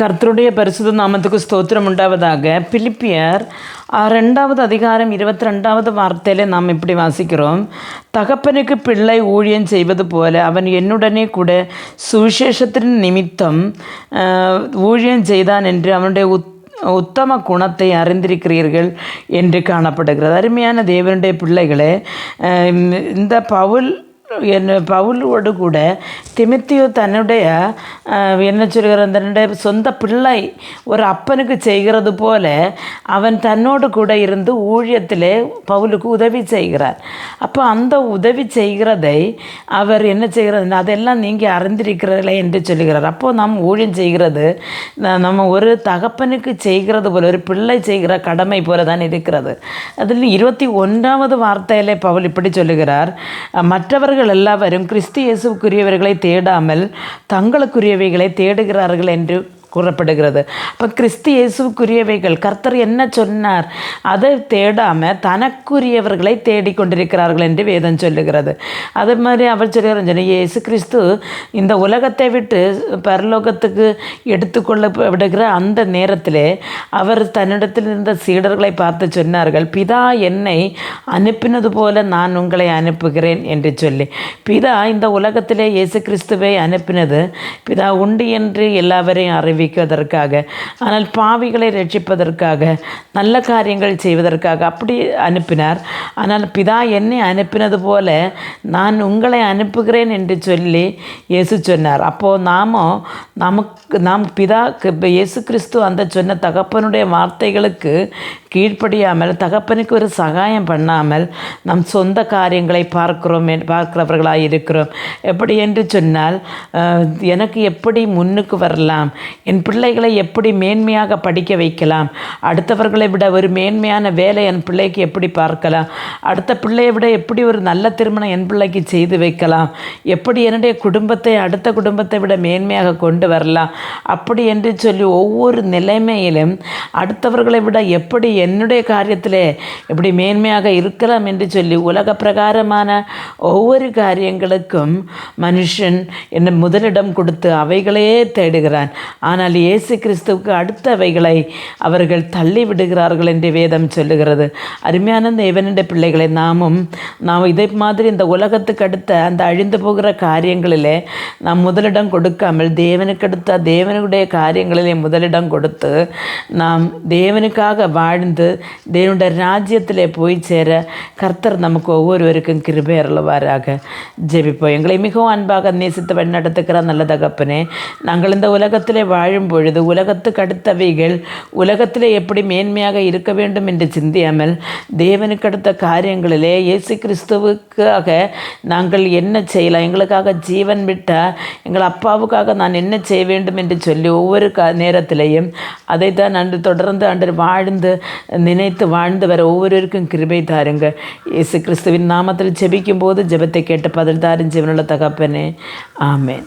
கர்த்தருடைய பரிசுத நாமத்துக்கு ஸ்தோத்திரம் உண்டாவதாக. பிலிப்பியர் ரெண்டாவது அதிகாரம் இருபத்தி ரெண்டாவது வார்த்தையில் நாம் இப்படி வாசிக்கிறோம். தகப்பனுக்கு பிள்ளை ஊழியம் செய்வது போல அவன் என்னுடனே கூட சுவிசேஷத்தின் நிமித்தம் ஊழியம் செய்தான் என்று அவனுடைய உத் உத்தம குணத்தை அறிந்திருக்கிறீர்கள் என்று காணப்படுகிறது. அருமையான தேவனுடைய பிள்ளைகளே இந்த பவுல் என்ன பவுலோடு கூட திமித்தியோ தன்னுடைய என்ன சொல்கிற தன்னுடைய சொந்த பிள்ளை ஒரு அப்பனுக்கு செய்கிறது போல அவன் தன்னோடு கூட இருந்து ஊழியத்தில் பவுலுக்கு உதவி செய்கிறார். அப்போ அந்த உதவி செய்கிறதை அவர் என்ன செய்கிறது அதெல்லாம் நீங்கள் அறிந்திருக்கிறீர்களே என்று சொல்லுகிறார். அப்போது நாம் ஊழியம் செய்கிறது நம்ம ஒரு தகப்பனுக்கு செய்கிறது போல ஒரு பிள்ளை செய்கிற கடமை போல தான் இருக்கிறது. அதில் இருபத்தி ஒன்றாவது வார்த்தையிலே பவுல் இப்படி சொல்லுகிறார் மற்றவர்கள் அவர்கள் எல்லாவரும் கிறிஸ்து இயேசுக்குரியவர்களை தேடாமல் தங்களுக்குரியவைகளை தேடுகிறார்கள் என்று கூறப்படுகிறது. அப்போ கிறிஸ்து இயேசுக்குரியவைகள் கர்த்தர் என்ன சொன்னார்? அதை தேடாமல் தனக்குரியவர்களை தேடிக்கொண்டிருக்கிறார்கள் என்று வேதம் சொல்லுகிறது. அதே மாதிரி அவர் சொல்லுகிறார் சொன்ன இயேசு கிறிஸ்து இந்த உலகத்தை விட்டு பரலோகத்துக்கு எடுத்துக்கொள்ள விடுகிற அந்த நேரத்தில் அவர் தன்னிடத்தில் இருந்த சீடர்களை பார்த்து சொன்னார்கள் பிதா என்னை அனுப்பினது போல நான் உங்களை அனுப்புகிறேன் என்று சொல்லி. பிதா இந்த உலகத்திலே இயேசு கிறிஸ்துவை அனுப்பினது பிதா உண்டு என்று எல்லாவரையும் அறிவிப்பதற்காக ஆனால் பாவிகளை ரட்சிப்பதற்காக நல்ல காரியங்கள் செய்வதற்காக அப்படி அனுப்பினார். ஆனால் பிதா என்னை அனுப்பினது போல நான் உங்களை அனுப்புகிறேன் என்று சொல்லி இயேசு சொன்னார். அப்போது நாமோ நமக்கு நாம் பிதா இயேசு கிறிஸ்து அந்த சொன்ன தகப்பனுடைய வார்த்தைகளுக்கு கீழ்ப்படியாமல் தகப்பனுக்கு ஒரு சகாயம் பண்ணாமல் நம் சொந்த காரியங்களை பார்க்கிறோம் பார்க்கிறவர்களாக இருக்கிறோம். எப்படி என்று சொன்னால் எனக்கு எப்படி முன்னுக்கு வரலாம்? என் பிள்ளைகளை எப்படி மேன்மையாக படிக்க வைக்கலாம்? அடுத்தவர்களை விட ஒரு மேன்மையான வேலை என் பிள்ளைக்கு எப்படி பார்க்கலாம்? அடுத்த பிள்ளையை விட எப்படி ஒரு நல்ல திருமணம் என் பிள்ளைக்கு செய்து வைக்கலாம்? எப்படி என்னுடைய குடும்பத்தை அடுத்த குடும்பத்தை விட மேன்மையாக கொண்டு வரலாம்? அப்படி என்று சொல்லி ஒவ்வொரு நிலைமையிலும் அடுத்தவர்களை விட எப்படி என்னுடைய காரியத்திலே இப்படி மேன்மையாக இருக்கலாம் என்று சொல்லி உலக பிரகாரமான ஒவ்வொரு காரியங்களுக்கும் மனுஷன் என்ன முதலிடம் கொடுத்து அவைகளையே தேடுகிறான். ஆனால் இயேசு கிறிஸ்துவுக்கு அடுத்தவைகளை அவர்கள் தள்ளி விடுகிறார்கள் என்று வேதம் சொல்லுகிறது. அருமையான தேவனுடைய பிள்ளைகளை நாமும் நாம் இதை மாதிரி இந்த உலகத்துக்கு அடுத்த அந்த அழிந்து போகிற காரியங்களிலே நாம் முதலிடம் கொடுக்காமல் தேவனுக்கு அடுத்த தேவனுடைய காரியங்களிலே முதலிடம் கொடுத்து நாம் தேவனுக்காக வாழ் வாழ்ந்து தேவனுடைய ராஜ்யத்திலே போய் சேர கர்த்தர் நமக்கு ஒவ்வொருவருக்கும் கிருபையருளவாராக ஜெபிப்போம். எங்களை மிகவும் அன்பாக நேசித்து வழி வழிநடத்துகிற நல்ல தகப்பனே நாங்கள் இந்த உலகத்திலே வாழும் பொழுது உலகத்துக்கு அடுத்தவைகள் உலகத்திலே எப்படி மேன்மையாக இருக்க வேண்டும் என்று சிந்தியாமல் தேவனுக்கு அடுத்த காரியங்களிலே இயேசு கிறிஸ்துவுக்காக நாங்கள் என்ன செய்யலாம்? எங்களுக்காக ஜீவன் விட்டால் எங்கள் அப்பாவுக்காக நான் என்ன செய்ய வேண்டும் என்று சொல்லி ஒவ்வொரு க நேரத்திலையும் அதை தான் அன்று தொடர்ந்து அன்று வாழ்ந்து நினைத்து வாழ்ந்து வர ஒவ்வொருவருக்கும் கிருபை தாருங்க. இயேசு கிறிஸ்துவின் நாமத்தில் ஜெபிக்கும் போது ஜெபத்தை கேட்டு பதில் தாரும் ஜீவனுள்ள தகப்பனே. ஆமேன்.